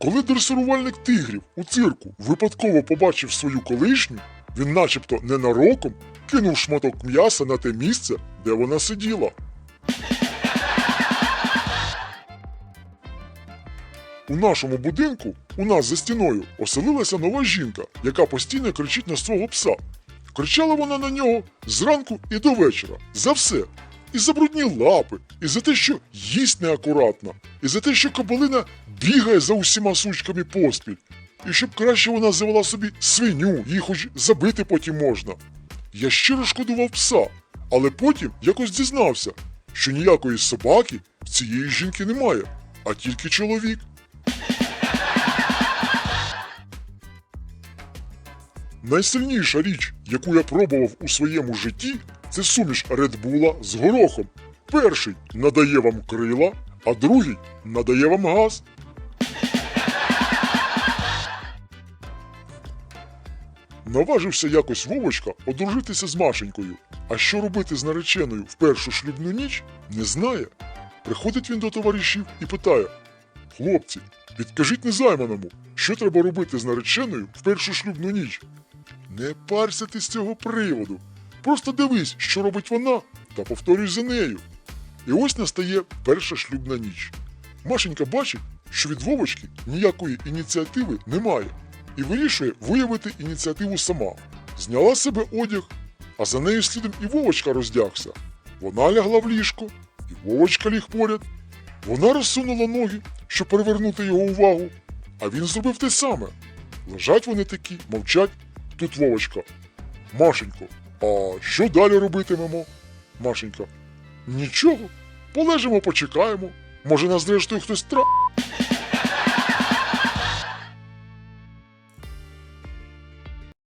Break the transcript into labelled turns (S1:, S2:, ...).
S1: Коли дресирувальник тигрів у цирку випадково побачив свою колишню, він начебто ненароком кинув шматок м'яса на те місце, де вона сиділа. У нашому будинку у нас за стіною оселилася нова жінка, яка постійно кричить на свого пса. Кричала вона на нього зранку і до вечора за все. І за брудні лапи, і за те, що їсть неакуратно, і за те, що кобилина бігає за усіма сучками поспіль, і щоб краще вона завела собі свиню, її хоч забити потім можна. Я щиро шкодував пса, але потім якось дізнався, що ніякої собаки в цієї жінки немає, а тільки чоловік. Найсильніша річ, яку я пробував у своєму житті, це суміш Редбула з горохом. Перший надає вам крила, а другий надає вам газ. Наважився якось Вовочка одружитися з Машенькою. А що робити з нареченою в першу шлюбну ніч, не знає. Приходить він до товаришів і питає: Хлопці, підкажіть незайманому, що треба робити з нареченою в першу шлюбну ніч? Не парся ти з цього приводу. Просто дивись, що робить вона, та повторюй за нею. І ось настає перша шлюбна ніч. Машенька бачить, що від Вовочки ніякої ініціативи немає, і вирішує виявити ініціативу сама. Зняла з себе одяг, а за нею слідом і Вовочка роздягся. Вона лягла в ліжко, і Вовочка ліг поряд. Вона розсунула ноги, щоб привернути його увагу, а він зробив те саме. Лежать вони такі, мовчать. Тут Вовочка. Машенько, а що далі робитимемо? Машенька. Нічого. Полежимо, почекаємо. Може, нас зрештою хтось тра.